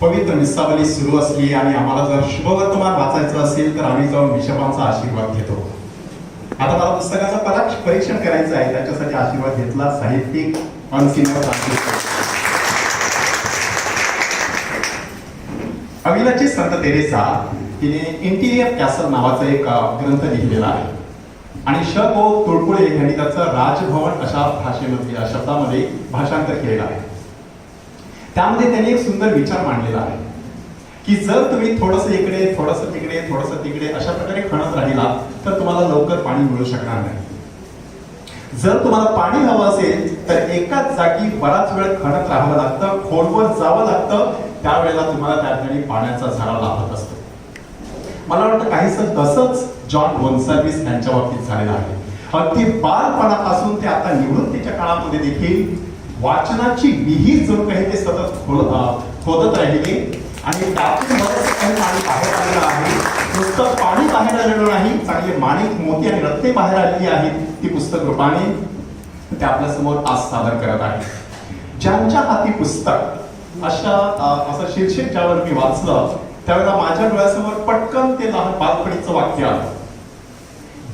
पवित्र मिसावली सुरू असली आणि आम्हाला जर शुभवर्तमान वाचायचं असेल तर आम्ही जाऊन विषपांचा आशीर्वाद घेतो. आता मला पुस्तकाचं पराक्ष परीक्षण करायचं आहे. त्याच्यासाठी आशीर्वाद घेतला साहित्यिक अविलाची संत तेरेसा तिने इंटिरियर कॅसल नावाचा एक ग्रंथ लिहिलेला आहे. आणि श गो तुळपुळे यांनी त्याचं राजभवन अशा भाषेमध्ये शब्दामध्ये भाषांतर केलेलं आहे. त्यामध्ये त्यांनी एक सुंदर विचार मांडलेला आहे. की जर तुम्ही थोडस इकडे थोडस तिकडे थोडस तिकडे अशा प्रकारे खणत राहिला तर तुम्हाला लवकर पाणी मिळू शकणार नाही. जर तुम्हाला पाणी हवं असेल तर एकाच जागी बराच वेळ खणत राहावं लागतं खोलवर जावं लागतं त्यावेळेला तुम्हाला त्या ठिकाणी पाण्याचा झाडा लाभत असतो. मला वाटतं काहीस तसंच जॉन गोन्सर्विस यांच्या बाबतीत झालेलं आहे. अगदी बालपणापासून ते आता निवृत्तीच्या काळामध्ये देखील वाचनाची विहीर जणू काही ते सतत खोल खोदत राहिले. आणि त्यातून बरंच काही पाणी बाहेर आलेलं आहे. नुसतं पाणी बाहेर आलेलं नाही. चांगले माणिक मोती आणि रत्ने बाहेर आलेली आहेत. ती पुस्तक रूपाने ते आपल्यासमोर आज सादर करत आहे. ज्यांच्या हाती पुस्तक अशा असं शीर्षक ज्यावर मी वाचलं त्यावेळेला माझ्या डोळ्यासमोर पटकन ते लहान बालपणीचं वाक्य आलं.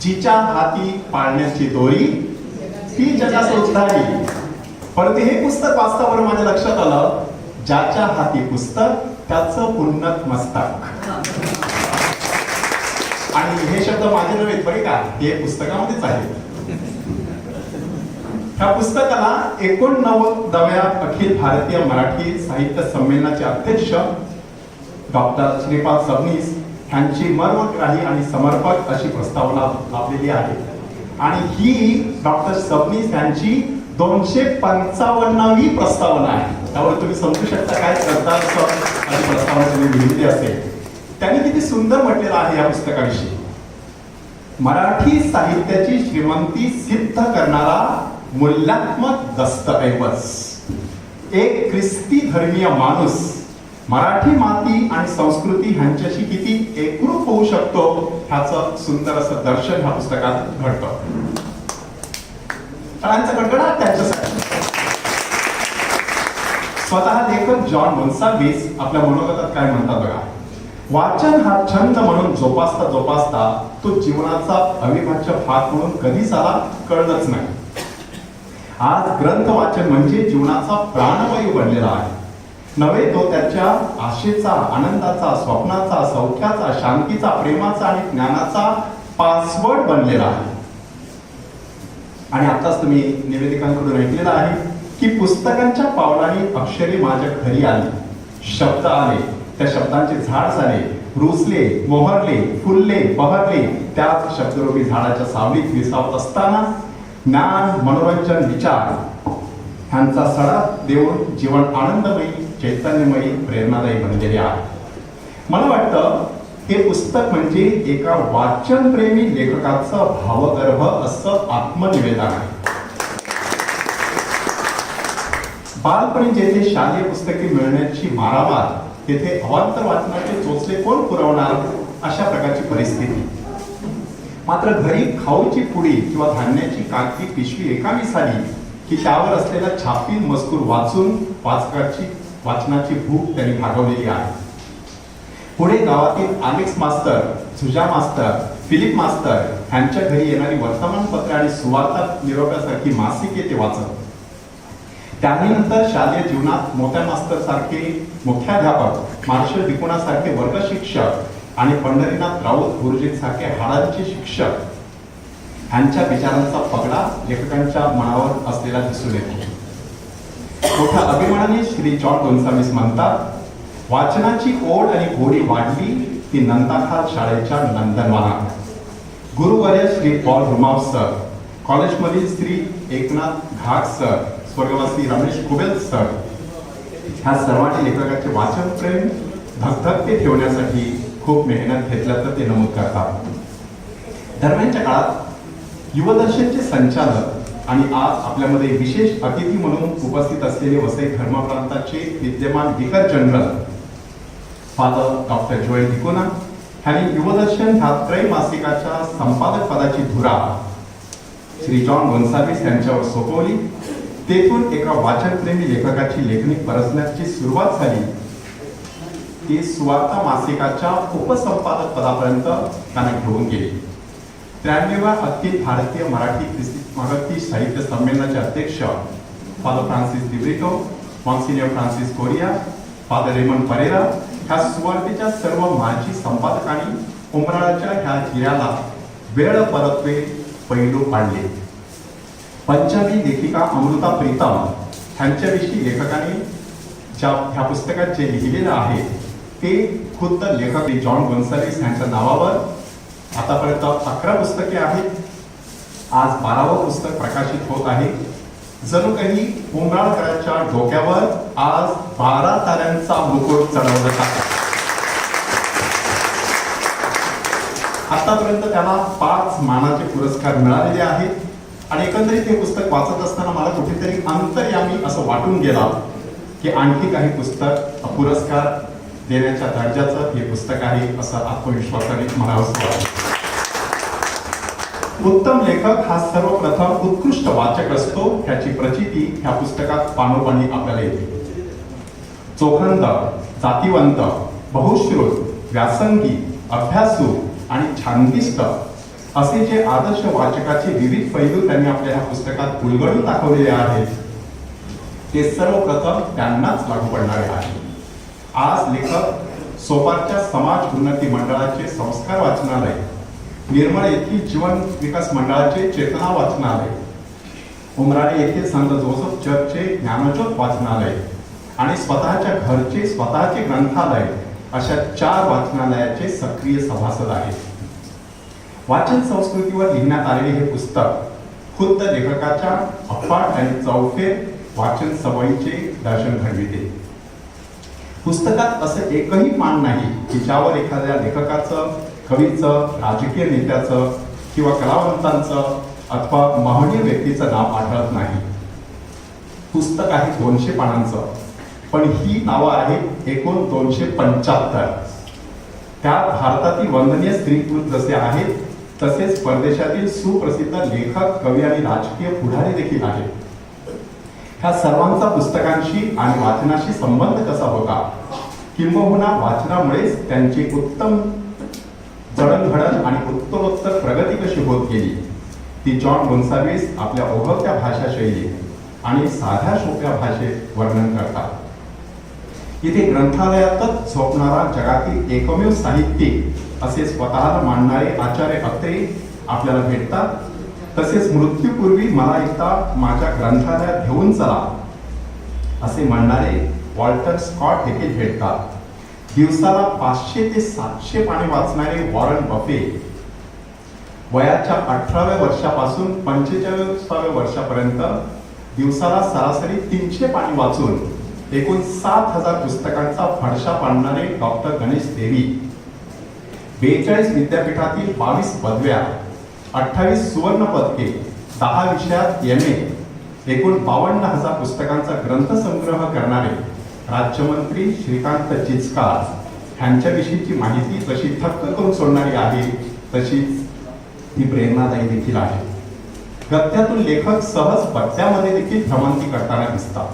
जिच्या हाती पाळण्याची दोरी ती जगास उद्धारी परंतु हे पुस्तक वाचतावर माझ्या लक्षात आलं ज्याच्या हाती पुस्तक त्याच उन्नत मस्तक. आणि हे शब्द माझे नव्हे बरे का? हे पुस्तकामध्येच आहेत ह्या पुस्तकाला एकोणनव्वदव्या अखिल भारतीय मराठी साहित्य संमेलनाचे अध्यक्ष डॉक्टर श्रीपाद सबनीस यांची मर्मग्राही आणि समर्पक अशी प्रस्तावना लाभलेली आहे. आणि ही डॉक्टर सबनीस यांची दोनशे पंचावन्नावी प्रस्तावना आहे. त्यावर तुम्ही समजू शकता काय श्रद्धा अशी प्रस्तावना तुम्ही लिहिली असेल. त्यांनी किती सुंदर म्हटलेलं आहे या पुस्तकाविषयी. मराठी साहित्याची श्रीमंती सिद्ध करणारा मूल्यात्मक दस्तऐवज. एक ख्रिस्ती धर्मीय माणूस मराठी माती आणि संस्कृती ह्यांच्याशी किती एकरूप होऊ शकतो ह्याचं सुंदर असं दर्शन ह्या पुस्तकात घडतं. फळांचा कडकडाट त्यांच्यासाठी. स्वतः लेखक जॉन गोन्साल्विस आपल्या मनोगतात काय म्हणतात बघा? वाचन हा छंद म्हणून जोपासता जोपासता तो जीवनाचा अविभाज्य भाग म्हणून कधीच आला कळलंच नाही. आज ग्रंथ वाचन म्हणजे जीवनाचा प्राणवायू बनलेला आहे. नव्हे तो त्याच्या आशेचा आनंदाचा स्वप्नाचा सौख्याचा शांतीचा प्रेमाचा आणि ज्ञानाचा पासवर्ड बनलेला आहे. आणि आताच तुम्ही निवेदिकांकडून ऐकलेलं आहे की पुस्तकांच्या पावलांनी अक्षरे माझ्या घरी आली. शब्द आले त्या शब्दांचे झाड झाले रुसले मोहरले फुलले बहरले त्याच शब्दरूपी झाडाच्या सावलीत विसावत असताना ज्ञान मनोरंजन विचार ह्यांचा सडा देऊन जीवन आनंदमयी चैतन्यमयी प्रेरणादायी बनलेले आहे. मला वाटतं हे पुस्तक म्हणजे एका वाचनप्रेमी लेखकाचं भावगर्भ असं आत्मनिवेदन आहे. बालपणी जेथे शालेय पुस्तके मिळण्याची मारामार तेथे अवांतर वाचनाचे चोचले कोण पुरवणार अशा प्रकारची परिस्थिती. मात्र घरी खाऊची पुडी किंवा धान्याची कागदी पिशवी एकावी झाली की त्यावर असलेला छापील मजकूर वाचून वाचकाची वाचनाची भूक त्यांनी भागवलेली आहे. पुढे गावातील आलेक्स मास्तर सुजा मास्तर फिलिप मास्तर यांच्या घरी येणारी वर्तमानपत्र आणि सुवार्ता निरोप्यासारखी मासिके ते वाचत त्यानंतर शालेय जीवनात मोठ्या मास्तर सारखे मुख्याध्यापक मार्शल डिकोणासारखे वर्ग शिक्षक आणि पंढरीनाथ राऊत गुरुजींसारखे हाडांचे शिक्षक ह्यांच्या विचारांचा पगडा लेखकांच्या मनावर असलेला दिसून येतो. मोठ्या अभिमानाने श्री जॉन गोन्सामिस म्हणतात वाचनाची ओढ आणि गोडी वाढली ती नंदाखाल शाळेच्या नंदनवनात. गुरुवर्य श्री पॉल रुमाव सर कॉलेजमधील श्री एकनाथ घाट सर स्वर्गवासी रमेश कुबेल सर. ह्या सर्वांनी लेखकाचे वाचन प्रेम धगधगते ठेवण्यासाठी खूप मेहनत घेतल्याचं ते नमूद करतात. दरम्यानच्या काळात युवदर्शनचे संचालक आणि आज आपल्यामध्ये विशेष अतिथी म्हणून उपस्थित असलेले वसई धर्मप्रांताचे विद्यमान vicar general father doctor Joel Dicona ह्यांनी युवदर्शन ह्या त्रैमासिकाच्या संपादक पदाची धुरा. श्री जॉन गोन्साल्विस यांच्यावर सोपवली. तेथून एका वाचनप्रेमी लेखकाची लेखणी परसण्याची सुरुवात झाली. ती सुवार्ता मासिकाच्या उपसंपादक पदापर्यंत त्यांना घेऊन गेली. त्र्याण्णव्या अखिल भारतीय मराठी मराठी साहित्य संमेलनाचे अध्यक्ष father Francis Dibrito monsignor Francis Correia father Raymond Pereira ह्या सुवार्तेच्या सर्व माजी संपादकांनी उमराळाच्या ह्या हिऱ्याला वेळ परत्वे पैलू पाडले. पंजाबी लेखिका अमृता प्रीतम ह्यांच्याविषयी लेखकाने ज्या ह्या पुस्तकात जे लिहिलेलं आहे ते खुद्द लेखक जॉन गोन्सालिस यांच्या नावावर आतापर्यंत अकरा पुस्तके आहेत. आज बारावं पुस्तक प्रकाशित होत आहे. जणू काही उमराळकरांच्या डोक्यावर आज बारा ताऱ्यांचा मुकुट चढवण्यात आला आतापर्यंत त्याला पाच मानाचे पुरस्कार मिळालेले आहेत. आणि एकंदरीत हे पुस्तक वाचत असताना मला कुठेतरी अंतर्यामी असं वाटून गेला की आणखी काही पुस्तक पुरस्कार देण्याच्या दर्जाचं हे पुस्तक आहे असं आत्मविश्वासाने मला असं वाटतं. उत्तम लेखक हा सर्वप्रथम उत्कृष्ट वाचक असतो ह्याची प्रचिती ह्या पुस्तकात पानोपानी आपल्याला येते. चोखंद जातीवंत बहुश्रुत व्यासंगी अभ्यासू आणि छानदिष्ट असे जे आदर्श वाचकाचे विविध पैलू त्यांनी आपल्या ह्या पुस्तकात उलगडून दाखवलेले आहेत ते सर्वप्रथम त्यांनाच लागू पडणारे आहे आज लेखक सोपारच्या समाज उन्नती मंडळाचे संस्कार वाचनालय निर्मळ येथील जीवन विकास मंडळाचे चेतना वाचनालय उमराळे येथील संत जोसफ चर्चचे ज्ञानज्योत वाचनालय आणि स्वतःच्या घरचे स्वतःचे ग्रंथालय अशा चार वाचनालयाचे सक्रिय सभासद आहेत. वाचन संस्कृतीवर लिहिण्यात आलेले हे पुस्तक खुद्द लेखकाच्या अफाट आणि चौफेर वाचन सवयीचे दर्शन घडविते. पुस्तकात असं एकही पान नाही की ज्यावर एखाद्या लेखकाचं कवीचं राजकीय नेत्याचं किंवा कलावंतांचं अथवा महनीय व्यक्तीचं नाव आढळत नाही. पुस्तक आहे दोनशे पानांचं पण ही नावं आहेत एकूण दोनशे पंच्याहत्तर. त्यात भारतातील वंदनीय स्त्रीकृत जसे आहेत तसेच परदेशातील सुप्रसिद्ध लेखक कवी आणि राजकीय पुढारी देखील आहेत. ह्या सर्वांचा पुस्तकांशी आणि वाचनाशी संबंध कसा होता? किंबहुना वाचनामुळेच त्यांची उत्तम चढणघडण आणि उत्तरोत्तर प्रगती कशी होत गेली? ती जॉन गोन्सावीस आपल्या ओघवत्या भाषा शैली आणि साध्या सोप्या भाषेत वर्णन करतात. इथे ग्रंथालयातच झोपणारा जगातील एकमेव साहित्यिक असे स्वतःला मानणारे आचार्य अत्रे आपल्याला भेटतात. तसेच मृत्यूपूर्वी मला एकदा माझ्या ग्रंथालयात घेऊन चला असे म्हणणारे वॉल्टर स्कॉट देखील भेटतात. दिवसाला पाचशे ते सातशे पाणी वाचणारे वॉरन बफे. वयाच्या अठराव्या वर्षापासून पंचेचाळीसाव्या वर्षापर्यंत दिवसाला सरासरी तीनशे पाणी वाचून एकूण सात हजार पुस्तकांचा फडशा पाडणारे डॉक्टर गणेश देवी. बेचाळीस विद्यापीठातील बावीस पदव्या अठ्ठावीस सुवर्ण पदके दहा विषयात एम ए एकूण बावन्न हजार पुस्तकांचा ग्रंथसंग्रह करणारे राज्यमंत्री श्रीकांत चिचकार ह्यांच्याविषयीची माहिती जशी थक्क करून सोडणारी आहे तशीच ही प्रेरणादायी देखील आहे. गद्यातून लेखक सहज पट्ट्यामध्ये देखील भ्रमंती करताना दिसतात.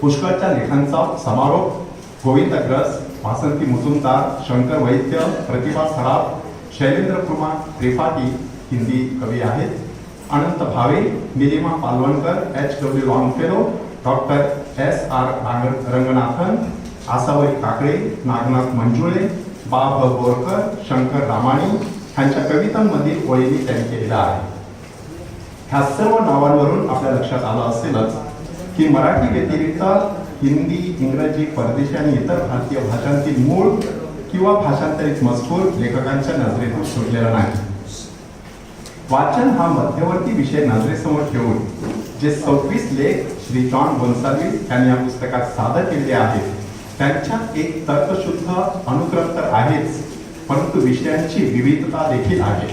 पुष्कळच्या लेखांचा समारोप गोविंद अग्रस वासंती मुजुमदार शंकर वैद्य प्रतिभा सराफ शैलेंद्र कुमार त्रिपाठी हिंदी कवी आहेत. Anant Bhave Nilima Palavankar H W Longfellow doctor S R Ranganathan Asavari Kakade Nagnath Manjule Ba Bha Borkar Shankar Ramani ह्यांच्या कवितांमधील ओळींनी त्यांनी केलेला आहे. ह्या सर्व नावांवरून आपल्या लक्षात आलं असेलच की मराठी व्यतिरिक्त हिंदी इंग्रजी परदेशी आणि इतर भारतीय भाषांतील मूळ किंवा भाषांतरित मजकूर लेखकांच्या नजरेतून सुटलेला नाही. वाचन हा मध्यवर्ती विषय नजरेसमोर ठेवून जे सव्वीस लेख श्री जॉन गोन्साल्विस यांनी या पुस्तकात सादर केले आहेत त्यांच्यात एक तर्कशुद्ध अनुक्रम तर आहेच परंतु विषयांची विविधता देखील आहे.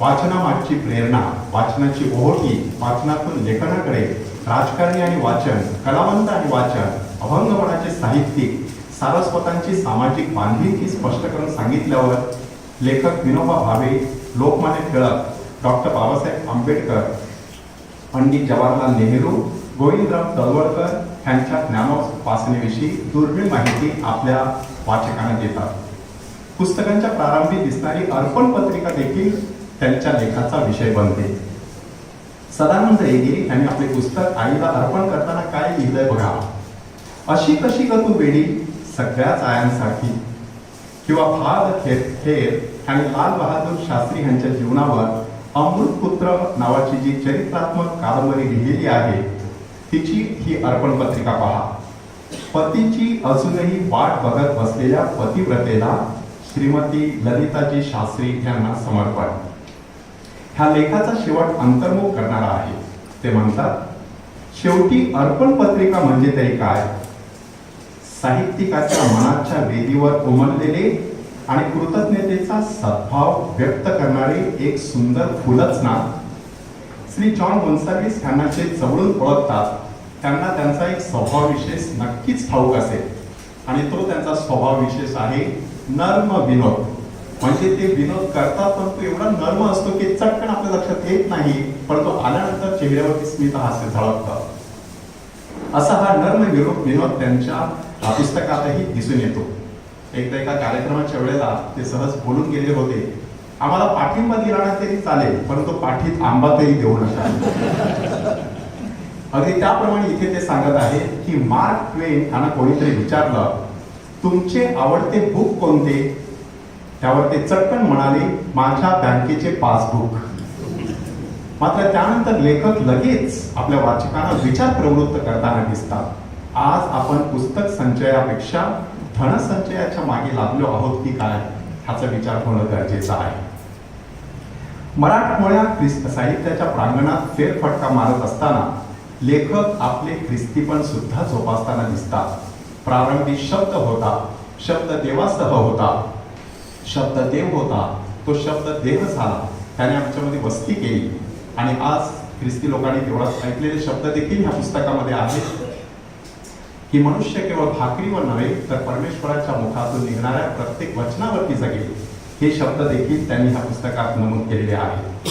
वाचनामागची प्रेरणा वाचनाची ओहोटी वाचनातून लेखनाकडे राजकारणी आणि वाचन कलावंत आणि वाचन अभंगपणाचे साहित्यिक सारस्वतांची सामाजिक बांधिलकी स्पष्ट करून सांगितल्यावर लेखक विनोबा भावे लोकमान्य टिळक डॉक्टर बाबासाहेब आंबेडकर पंडित जवाहरलाल नेहरू गोविंदराव तळवळकर यांच्या ज्ञानोपासनेविषयी दुर्मिळ माहिती आपल्या वाचकांना देतात. पुस्तकांच्या प्रारंभी दिसणारी अर्पण पत्रिका देखील त्यांच्या लेखाचा विषय बनते. सदानंद येगिरी यांनी आपले पुस्तक आईला अर्पण करताना काय लिहिलंय बघा. अशी कशी ग तू वेडी सगळ्याच आयांसाठी किंवा भाग खेर खेर आणि लाल बहादूर शास्त्री यांच्या जीवनावर अमृतपुत्र नावाची जी चरित्रात्मक कादंबरी लिहिलेली आहे तिची ही अर्पण पत्रिका पहा. पतीची अजूनही वाट बघत बसलेल्या पतिव्रतेला श्रीमती ललिताजी शास्त्री यांना समर्पण. ह्या लेखाचा शेवट अंतर्मुख करणारा आहे. ते म्हणतात शेवटी अर्पण पत्रिका म्हणजे तरी काय? साहित्यिकाच्या मनाच्या वेदीवर उमललेले आणि कृतज्ञतेचा सद्भाव व्यक्त करणारे एक सुंदर फुलच ना श्री जॉन गोन्साल्विस यांना जे जवळून ओळखतात त्यांना त्यांचा एक स्वभाव विशेष नक्कीच ठाऊक असेल. आणि तो त्यांचा स्वभाव विशेष आहे नर्म विनोद. म्हणजे ते विनोद करतात पण तो एवढा नर्म असतो की चटकन आपल्या लक्षात येत नाही पण तो आल्यानंतर चेहऱ्यावरती स्मित हास्य झळकतं. असा हा नर्म विनोद विनोद त्यांच्या पुस्तकातही दिसून येतो. एकदा एका कार्यक्रमाच्या वेळेला ते सहज बोलून गेले होते. आम्हाला पाठिंबा दिला ना तरी चालेल परंतु पाठीत आंबा तरी देऊ नका. अगदी त्याप्रमाणे इथे ते सांगत आहे की मार्क ट्वेन त्यांना कोणीतरी विचारलं तुमचे आवडते बुक कोणते? त्यावर ते चटकन म्हणाले माझ्या बँकेचे पासबुक. मात्र त्यानंतर लेखक लगेच आपल्या वाचकांना विचार प्रवृत्त करताना दिसतात. आज आपण पुस्तक संचयापेक्षा धनसंचयाच्या मागे लागलो आहोत की काय? ह्याचा विचार होणं गरजेचं आहे. मराठमोळ्या ख्रिस्त साहित्याच्या प्रांगणात फेरफटका मारत असताना लेखक आपले ख्रिस्तीपण सुद्धा जोपासताना दिसतात. प्रारंभी शब्द होता शब्द देवासह होता. शब्द देव होता तो शब्द देह झाला. त्याने आमच्यामध्ये वस्ती केली. आणि आज ख्रिस्ती लोकांनी देवळात ऐकलेले शब्द देखील ह्या पुस्तकामध्ये आहेत. की मनुष्य केवळ भाकरीवर नव्हे तर परमेश्वराच्या मुखातून निघणाऱ्या प्रत्येक वचनावरती जगेल. हे शब्द देखील त्यांनी ह्या पुस्तकात नमूद केलेले आहेत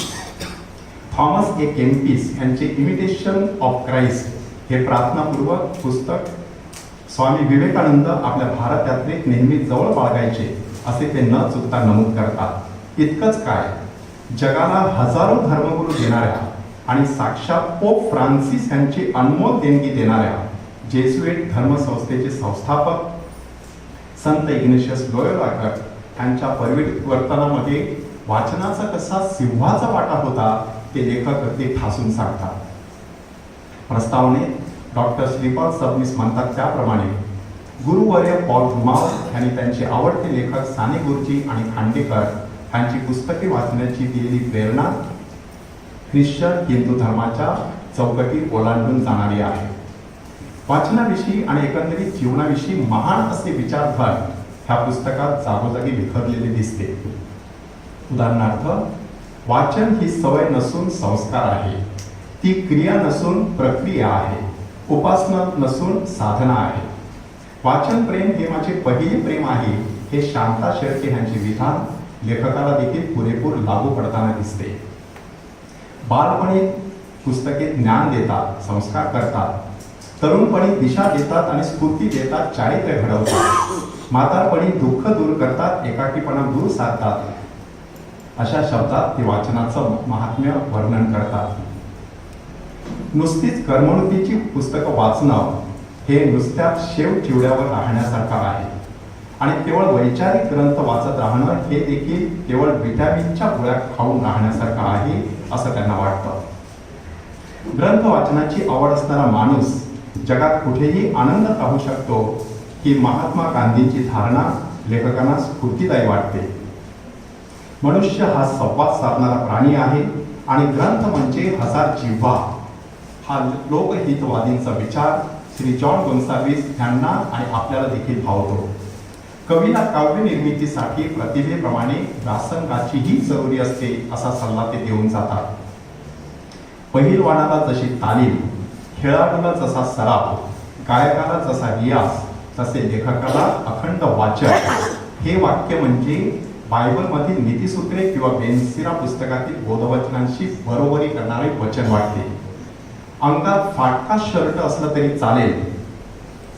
थॉमस ए केम्पिस यांचे इमिटेशन ऑफ क्राइस्ट हे प्रार्थनापूर्वक पुस्तक स्वामी विवेकानंद आपल्या भारत यात्रेत नेहमी जवळ बाळगायचे असे ते न चुकता नमूद करतात. इतकंच काय? जगाला हजारो धर्मगुरू देणाऱ्या आणि साक्षात पोप फ्रान्सिस यांची अनमोल देणगी देणाऱ्या जेसुएट धर्मसंस्थेचे संस्थापक संत इग्नेशियस लोयराकर यांच्या परिवर्तनामध्ये वाचनाचा कसा सिंहाचा वाटा होता ते लेखक अगदी ठासून सांगतात. प्रस्तावने डॉक्टर श्रीपाल सबनीस म्हणतात त्याप्रमाणे गुरुवर्य पॉल धुमाव यांनी त्यांचे आवडते लेखक साने गुरुजी आणि खांडेकर यांची पुस्तके वाचण्याची दिलेली प्रेरणा ख्रिश्चन हिंदू धर्माच्या चौकटीत ओलांडून जाणारी आहे. वाचनाविषयी आणि एकंदरीत जीवनाविषयी महान असे विचारधार ह्या पुस्तकात जागोजागी विखरलेले दिसते. उदाहरणार्थ वाचन ही सवय नसून संस्कार आहे. ती क्रिया नसून प्रक्रिया आहे. उपासना नसून साधना आहे. वाचन प्रेम हे माझे पहिले प्रेम आहे हे शांता शेळके यांचे विधान लेखकाला देखील पुरेपूर लागू पडताना दिसते. बालपणी पुस्तके ज्ञान देतात संस्कार करतात. तरुणपणी दिशा देतात आणि स्फूर्ती देतात चारित्र्य घडवतात. म्हातारपणी दुःख दूर करतात एकाकीपणा दूर साधतात. अशा शब्दात ते वाचनाचं महात्म्य वर्णन करतात. नुसतीच करमणुकीची पुस्तकं वाचणं हे नुसत्या शेव चिवड्यावर राहण्यासारखं आहे. आणि केवळ वैचारिक ग्रंथ वाचत राहणं हे देखील केवळ विटॅमिनच्या गोळ्या खाऊन राहण्यासारखं आहे असं त्यांना वाटतं. ग्रंथ वाचनाची आवड असणारा माणूस जगात कुठेही आनंद पाहू शकतो की महात्मा गांधींची धारणा लेखकांना स्फूर्तिदायी वाटते. मनुष्य हा संवाद साधणारा प्राणी आहे आणि ग्रंथ म्हणजे हजार जिव्हा. हा लोकहितवादींचा विचार श्री जॉन गोन्सावीस यांना आणि आपल्याला देखील भावतो. कवीला काव्य निर्मितीसाठी प्रतिभेप्रमाणे व्यासंगाचीही जरुरी असते असा सल्ला ते देऊन जातात. पहिलवानाला जशी तालीम खेळाडूला जसा सराव गायकाला जसा रियाज तसे लेखकाला अखंड वाचन. हे वाक्य म्हणजे बायबलमधील नीतीसूत्रे किंवा बेन्सिरा पुस्तकातील बोधवचनांशी बरोबरी करणारे वचन वाटते अंगात फाटका शर्ट असला तरी चालेल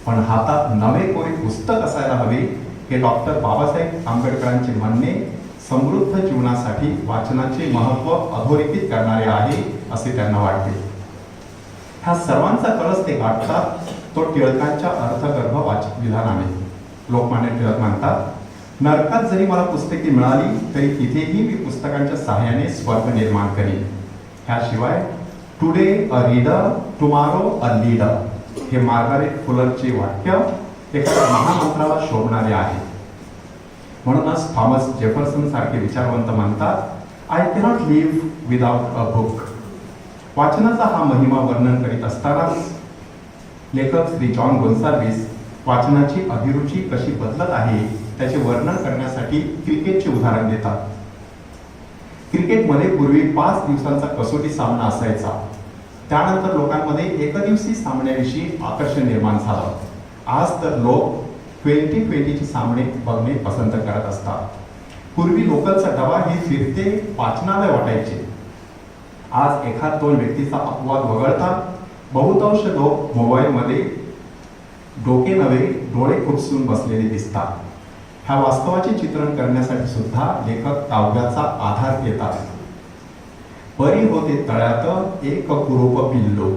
पण हातात नवे कोरे पुस्तक असायला हवे हे डॉक्टर बाबासाहेब आंबेडकरांचे म्हणणे समृद्ध जीवनासाठी वाचनाचे महत्त्व अधोरेखित करणारे आहे असे त्यांना वाटते. ह्या सर्वांचा कळस ते गाठतात तो टिळकांच्या अर्थगर्भ वाच विधानाने लोकमान्य टिळक म्हणतात नरकात जरी मला पुस्तके मिळाली तरी तिथेही मी पुस्तकांच्या सहाय्याने स्वर्ग निर्माण करीन. ह्याशिवाय today a reader tomorrow a leader हे मार्गारेट फुलरचे वाक्य एखाद्या महामंत्राला शोभणारे आहे. म्हणूनच थॉमस जेफरसन सारखे विचारवंत म्हणतात I cannot live without a book वाचनाचा हा महिमा वर्णन करीत असतानाच लेखक श्री जॉन गोन्सार्विस वाचनाची अभिरुची कशी बदलत आहे त्याचे वर्णन करण्यासाठी क्रिकेटचे उदाहरण देतात. क्रिकेटमध्ये पूर्वी पाच दिवसांचा कसोटी सामना असायचा. त्यानंतर लोकांमध्ये एकदिवसीय सामन्याविषयी आकर्षण निर्माण झालं. आज तर लोक ट्वेंटी ट्वेंटीचे सामने बघणे पसंत करत असतात. पूर्वी लोकलचा डबा हे फिरते वाचनालय वाटायचे. आज एखाद दोन व्यक्तीचा अपवाद वगळता बहुतांश लोक मोबाईलमध्ये डोके नव्हे डोळे खुपसून बसलेले दिसतात. ह्या वास्तवाचे चित्रण करण्यासाठी सुद्धा लेखक काव्याचा आधार घेतात. परी होते तळ्यात एक कुरूप पिल्लो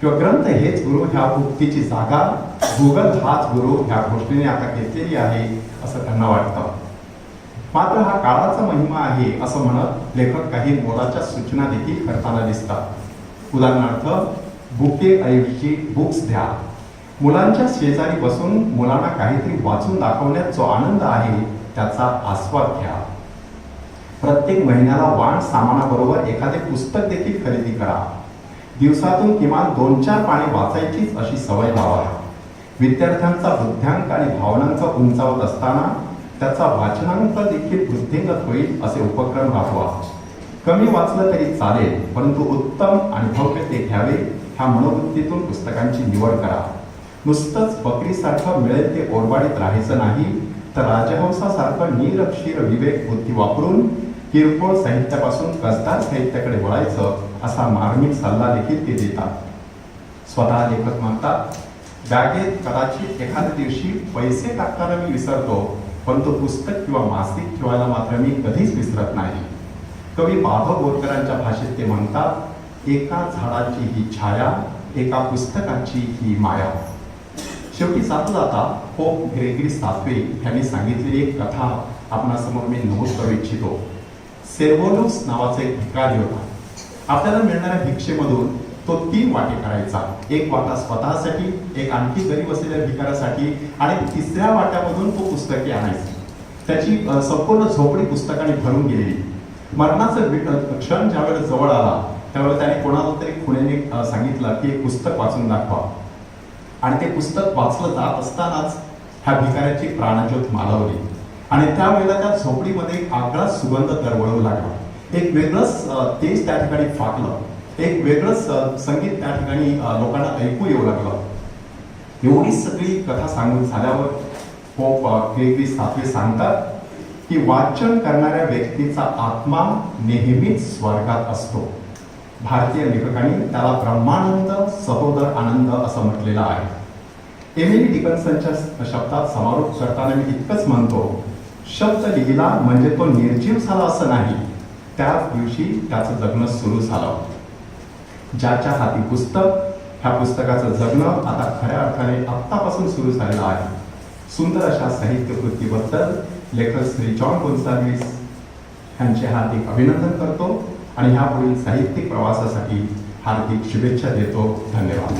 किंवा ग्रंथ हेच गुरु ह्या उक्तीची जागा गुगल हाच गुरु ह्या गोष्टीने आता घेतलेली आहे असं त्यांना वाटतं. मात्र हा काळाचा महिमा आहे असं म्हणत लेखक काही मोलाच्या सूचना देखील करताना दिसतात. उदाहरणार्थ बुके ऐवजी बुक्स द्या. मुलांच्या शेजारी बसून मुलांना काहीतरी वाचून दाखवण्यात जो आनंद आहे त्याचा आस्वाद घ्या. प्रत्येक महिन्याला वाण सामानाबरोबर एखादे पुस्तक देखील खरेदी करा. दिवसातून किमान दोन चार पाने वाचायचीच अशी सवय लावा. विद्यार्थ्यांचा बुद्ध्यांक आणि भावनांचा उंचावत असताना त्याचा वाचनांक देखील वृद्धिंगत होईल असे उपक्रम राबवा कमी वाचलं तरी चालेल परंतु उत्तम आणि ते घ्यावे ह्या मनोवृत्तीतून पुस्तकांची निवड करा. नुसतंच बकरीसारखं मिळेल ते ओरबाडीत राहायचं नाही तर राजहंसासारखं नीरक्षीर विवेक बुद्धी वापरून किरकोळ साहित्यापासून कसदार साहित्याकडे वळायचं असा मार्मिक सल्ला देखील ते देतात. स्वतः लेखक म्हणतात बॅगेत कदाचित एखाद्या दिवशी पैसे टाकताना मी विसरतो पण तो पुस्तक किंवा मासिक ठेवायला मात्र मी कधीच विसरत नाही. कवी बाबा बोरकरांच्या भाषेत ते म्हणतात एका झाडाची ही छाया एका पुस्तकाची ही माया. शेवटी जाता जाता पोप ग्रेगरी सातवे यांनी सांगितलेली एक कथा आपणासमोर मी नमूद करू इच्छितो. सेर्वोलोस नावाचा एक भिकारी होता. आपल्याला मिळणाऱ्या भिक्षेमधून तो तीन वाटे करायचा. एक वाटा स्वतःसाठी एक आणखी गरीब असलेल्या भिकाऱ्यासाठी आणि तिसऱ्या वाट्यामधून तो पुस्तके आणायची. त्याची संपूर्ण झोपडी पुस्तकाने भरून गेलेली. मरणाचं क्षण ज्यावेळेस जवळ आला त्यावेळेस त्याने कोणाला तरी खुण्याने सांगितलं की एक पुस्तक वाचून दाखवा. आणि ते पुस्तक वाचलं जात असतानाच ह्या भिकाऱ्याची प्राणज्योत मालवली. आणि त्यावेळेला त्या झोपडीमध्ये एक आगळाच सुगंध दरवळू लागला. एक वेगळंच तेज त्या ठिकाणी फाकलं. एक वेगळंच संगीत त्या ठिकाणी लोकांना ऐकू येऊ लागलं. एवढी सगळी कथा सांगून झाल्यावर पोप केवी ग्रेगरी सातवे सांगतात की वाचन करणाऱ्या व्यक्तीचा आत्मा नेहमीच स्वर्गात असतो. भारतीय लेखकांनी त्याला ब्रह्मानंद सहोदर आनंद असं म्हटलेलं आहे. एमिली डिकन्सनच्या शब्दात समारोप करताना मी इतकंच म्हणतो शब्द लिहिला म्हणजे तो निर्जीव झाला असं नाही. त्याच दिवशी त्याचं जगणं सुरू झालं. ज्याच्या हाती पुस्तक ह्या पुस्तकाचं जगणं आता खऱ्या अर्थाने आत्तापासून सुरू झालेलं आहे. सुंदर अशा साहित्य कृतीबद्दल लेखक श्री जॉन गोन्साल्विस यांचे हार्दिक अभिनंदन करतो आणि ह्यापुढील साहित्यिक प्रवासासाठी हार्दिक शुभेच्छा देतो. धन्यवाद.